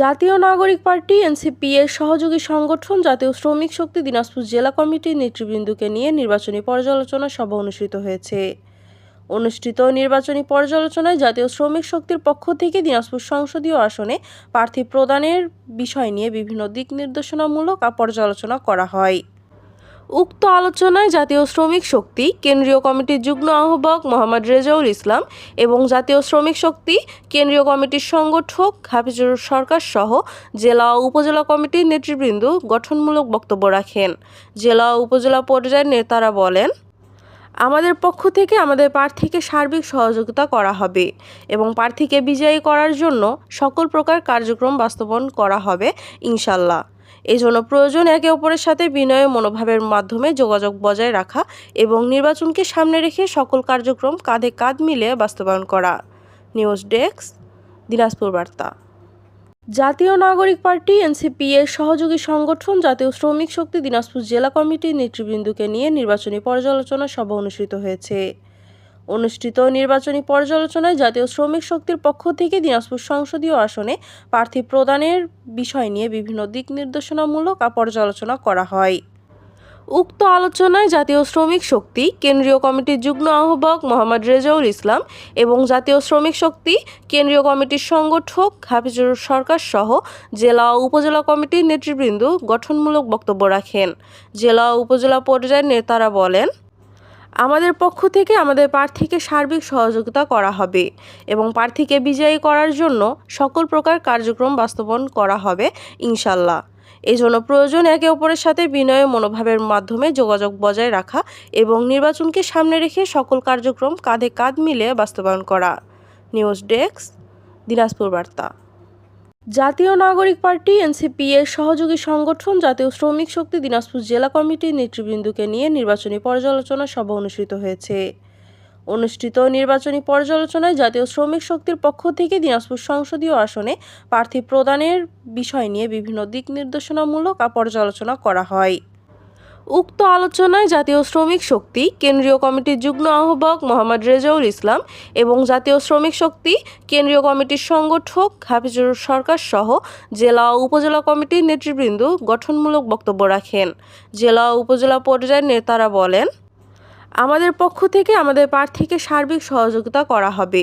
জাতীয় নাগরিক party, NCP এর সহযোগী সংগঠন, জাতীয় শ্রমিক শক্তি দিনাজপুর জেলা কমিটির নেতৃবৃন্দকে নিয়ে নির্বাচনী পর্যালোচনা সভা অনুষ্ঠিত হয়েছে। অনুষ্ঠিত নির্বাচনী পর্যালোচনায় জাতীয় শ্রমিক শক্তির পক্ষ থেকে দিনাজপুর সংসদীয় আসনে প্রার্থী প্রদানের বিষয় নিয়ে বিভিন্ন দিক নির্দেশনামূলক পর্যালোচনা করা হয়। উক্ত আলোচনায় জাতীয় শ্রমিক শক্তি, কেন্দ্রীয় কমিটির যুগ্ম আহ্বায়ক মোহাম্মদ রেজাউল ইসলাম এবং জাতীয় শ্রমিক শক্তি, কেন্দ্রীয় কমিটির সংগঠক হাফিজুর সরকার সহ জেলা ও উপজেলা কমিটির নেতৃবৃন্দ গঠনমূলক বক্তব্য রাখেন। জেলা ও উপজেলা পর্যায়ের নেতারা বলেন, আমাদের পক্ষ থেকে আমাদের প্রার্থীকে সার্বিক সহযোগিতা করা হবে এবং প্রার্থীকে বিজয়ী করার জন্য সকল প্রকার কার্যক্রম বাস্তবায়ন করা হবে ইনশাল্লাহ এই জন্য প্রয়োজন একে অপরের সাথে বিনয় মনোভাবের মাধ্যমে যোগাযোগ বজায় রাখা এবং নির্বাচনকে সামনে রেখে সকল কার্যক্রম কাঁধে কাঁধ মিলে বাস্তবায়ন করা। নিউজ ডেস্ক, দিনাজপুর বার্তা। জাতীয় নাগরিক পার্টি, এনসিপি এর সহযোগী সংগঠন জাতীয় শ্রমিক শক্তি দিনাজপুর জেলা কমিটির নেতৃবৃন্দকে নিয়ে নির্বাচনী পর্যালোচনা সভা অনুষ্ঠিত হয়েছে। অনুষ্ঠিত নির্বাচনী পর্যালোচনায় জাতীয় শ্রমিক শক্তির পক্ষ থেকে দিনাজপুর সংসদীয় আসনে প্রার্থী প্রদানের বিষয় নিয়ে বিভিন্ন দিক নির্দেশনামূলক পর্যালোচনা করা হয়। উক্ত আলোচনায় জাতীয় শ্রমিক শক্তি, কেন্দ্রীয় কমিটির যুগ্ম আহ্বায়ক মোহাম্মদ রেজাউল ইসলাম এবং জাতীয় শ্রমিক শক্তি, কেন্দ্রীয় কমিটির সংগঠক হাফিজুর সরকার সহ জেলা ও উপজেলা কমিটির নেতৃবৃন্দ গঠনমূলক বক্তব্য রাখেন। জেলা ও উপজেলা পর্যায়ের নেতারা বলেন আমাদের পক্ষ থেকে আমাদের প্রার্থীকে সার্বিক সহযোগিতা করা হবে এবং প্রার্থীকে বিজয়ী করার জন্য সকল প্রকার কার্যক্রম বাস্তবায়ন করা হবে ইনশাল্লাহ এই জন্য প্রয়োজন একে অপরের সাথে বিনয় মনোভাবের মাধ্যমে যোগাযোগ বজায় রাখা এবং নির্বাচনকে সামনে রেখে সকল কার্যক্রম কাঁধে কাঁধ মিলে বাস্তবায়ন করা। নিউজ ডেস্ক, দিনাজপুর বার্তা। জাতীয় নাগরিক পার্টি, এনসিপি এর সহযোগী সংগঠন, জাতীয় শ্রমিক শক্তি দিনাজপুর জেলা কমিটির নেতৃবৃন্দকে নিয়ে নির্বাচনী পর্যালোচনা সভা অনুষ্ঠিত হয়েছে। অনুষ্ঠিত নির্বাচনী পর্যালোচনায় জাতীয় শ্রমিক শক্তির পক্ষ থেকে দিনাজপুর সংসদীয় আসনে প্রার্থী প্রদানের বিষয় নিয়ে বিভিন্ন দিক নির্দেশনামূলক পর্যালোচনা করা হয়। উক্ত আলোচনায় জাতীয় শ্রমিক শক্তি, কেন্দ্রীয় কমিটির যুগ্ম আহ্বায়ক মোহাম্মদ রেজাউল ইসলাম এবং জাতীয় শ্রমিক শক্তি, কেন্দ্রীয় কমিটির সংগঠক হাফিজুর সরকার সহ জেলা উপজেলা কমিটির নেতৃবৃন্দ গঠনমূলক বক্তব্য রাখেন। জেলা উপজেলা পর্যায়ের নেতারা বলেন, আমাদের পক্ষ থেকে আমাদের প্রার্থীকে সার্বিক সহযোগিতা করা হবে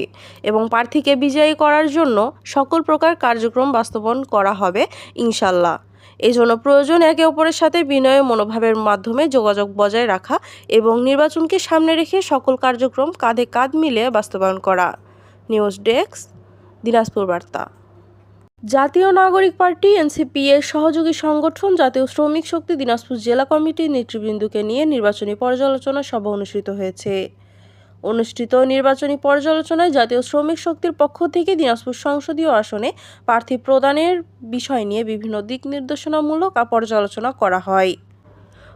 এবং প্রার্থীকে বিজয়ী করার জন্য সকল প্রকার কার্যক্রম বাস্তবায়ন করা হবে ইনশাল্লাহ এই জন্য প্রয়োজন একে অপরের সাথে বিনয় মনোভাবের মাধ্যমে যোগাযোগ বজায় রাখা এবং নির্বাচনকে সামনে রেখে সকল কার্যক্রম কাঁধে কাঁধ মিলে বাস্তবায়ন করা। নিউজ ডেস্ক, দিনাজপুর বার্তা। জাতীয় নাগরিক পার্টি, এনসিপি এর সহযোগী সংগঠন জাতীয় শ্রমিক শক্তি দিনাজপুর জেলা কমিটির নেতৃবৃন্দকে নিয়ে নির্বাচনী পর্যালোচনা সভা অনুষ্ঠিত হয়েছে। অনুষ্ঠিত নির্বাচনী পর্যালোচনায় জাতীয় শ্রমিক শক্তির পক্ষ থেকে দিনাজপুর সংসদীয় আসনে প্রার্থী প্রদানের বিষয় নিয়ে বিভিন্ন দিক নির্দেশনামূলক পর্যালোচনা করা হয়।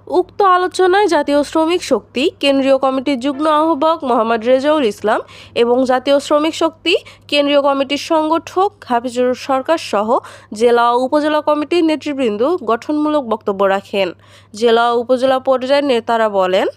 উক্ত আলোচনায় জাতীয় শ্রমিক শক্তি, কেন্দ্রীয় কমিটির যুগ্ম আহ্বায়ক মোহাম্মদ রেজাউল ইসলাম এবং জাতীয় শ্রমিক শক্তি, কেন্দ্রীয় কমিটির সংগঠক হাফিজুর সরকার সহ জেলা উপজেলা কমিটির নেতৃবৃন্দ গঠনমূলক বক্তব্য রাখেন। জেলা উপজেলা পর্যায়ের নেতারা বলেন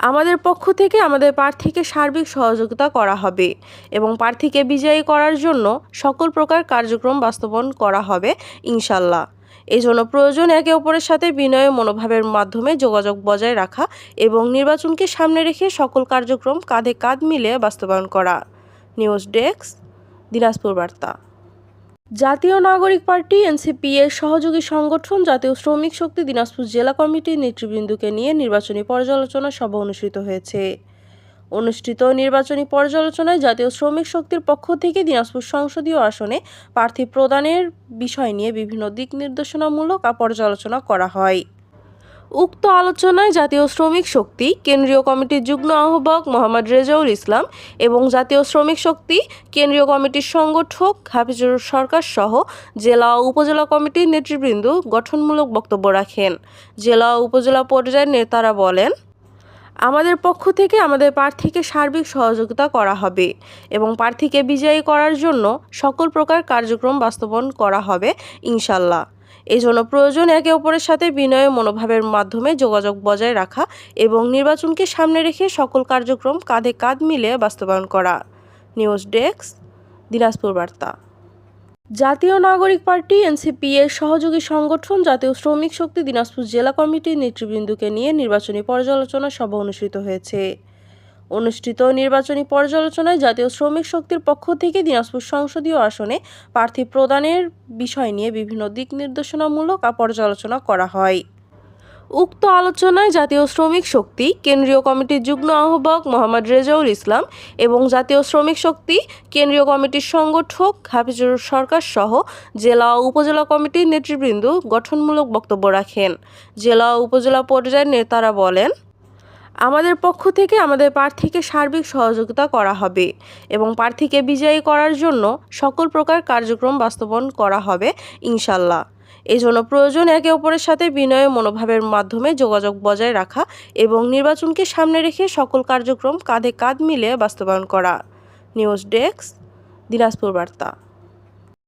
আমাদের পক্ষ থেকে আমাদের প্রার্থীকে সার্বিক সহযোগিতা করা হবে এবং প্রার্থীকে বিজয়ী করার জন্য সকল প্রকার কার্যক্রম বাস্তবায়ন করা হবে ইনশাল্লাহ এই জন্য প্রয়োজন একে অপরের সাথে বিনয় মনোভাবের মাধ্যমে যোগাযোগ বজায় রাখা এবং নির্বাচনকে সামনে রেখে সকল কার্যক্রম কাঁধে কাঁধ মিলে বাস্তবায়ন করা। নিউজ ডেস্ক, দিনাজপুর বার্তা। জাতীয় নাগরিক পার্টি, এনসিপি এর সহযোগী সংগঠন, জাতীয় শ্রমিক শক্তি দিনাজপুর জেলা কমিটির নেতৃবৃন্দকে নিয়ে নির্বাচনী পর্যালোচনা সভা অনুষ্ঠিত হয়েছে। অনুষ্ঠিত নির্বাচনী পর্যালোচনায় জাতীয় শ্রমিক শক্তির পক্ষ থেকে দিনাজপুর সংসদীয় আসনে প্রার্থী প্রদানের বিষয় নিয়ে বিভিন্ন দিক নির্দেশনামূলক পর্যালোচনা করা হয়। উক্ত আলোচনায় জাতীয় শ্রমিক শক্তি, কেন্দ্রীয় কমিটির যুগ্ম আহ্বায়ক মোহাম্মদ রেজাউল ইসলাম এবং জাতীয় শ্রমিক শক্তি, কেন্দ্রীয় কমিটির সংগঠক হাফিজুর সরকার সহ জেলা উপজেলা কমিটির নেতৃবৃন্দ গঠনমূলক বক্তব্য রাখেন। জেলা উপজেলা পর্যায়ের নেতারা বলেন, আমাদের পক্ষ থেকে আমাদের প্রার্থীকে সার্বিক সহযোগিতা করা হবে এবং প্রার্থীকে বিজয়ী করার জন্য সকল প্রকার কার্যক্রম বাস্তবায়ন করা হবে ইনশাল্লাহ এই জন্য প্রয়োজন একে অপরের সাথে বিনয় মনোভাবের মাধ্যমে যোগাযোগ বজায় রাখা এবং নির্বাচনকে সামনে রেখে সকল কার্যক্রম কাঁধে কাঁধ মিলে বাস্তবায়ন করা। নিউজ ডেস্ক, দিনাজপুর বার্তা। জাতীয় নাগরিক পার্টি, এনসিপি এর সহযোগী সংগঠন জাতীয় শ্রমিক শক্তি দিনাজপুর জেলা কমিটির নেতৃবৃন্দকে নিয়ে নির্বাচনী পর্যালোচনা সভা অনুষ্ঠিত হয়েছে। অনুষ্ঠিত নির্বাচনী পর্যালোচনায় জাতীয় শ্রমিক শক্তির পক্ষ থেকে দিনাজপুর সংসদীয় আসনে প্রার্থী প্রদানের বিষয় নিয়ে বিভিন্ন দিক নির্দেশনামূলক পর্যালোচনা করা হয়। উক্ত আলোচনায় জাতীয় শ্রমিক শক্তি, কেন্দ্রীয় কমিটির যুগ্ম আহ্বায়ক মোহাম্মদ রেজাউল ইসলাম এবং জাতীয় শ্রমিক শক্তি, কেন্দ্রীয় কমিটির সংগঠক হাফিজুর সরকার সহ জেলা উপজেলা কমিটির নেতৃবৃন্দ গঠনমূলক বক্তব্য রাখেন। জেলা উপজেলা পর্যায়ের নেতারা বলেন আমাদের পক্ষ থেকে আমাদের প্রার্থীকে সার্বিক সহযোগিতা করা হবে এবং প্রার্থীকে বিজয়ী করার জন্য সকল প্রকার কার্যক্রম বাস্তবায়ন করা হবে, ইনশাল্লাহ। এই জন্য প্রয়োজন একে অপরের সাথে বিনয় মনোভাবের মাধ্যমে যোগাযোগ বজায় রাখা এবং নির্বাচনকে সামনে রেখে সকল কার্যক্রম কাঁধে কাঁধ মিলিয়ে বাস্তবায়ন করা। নিউজ ডেস্ক, দিনাজপুর বার্তা।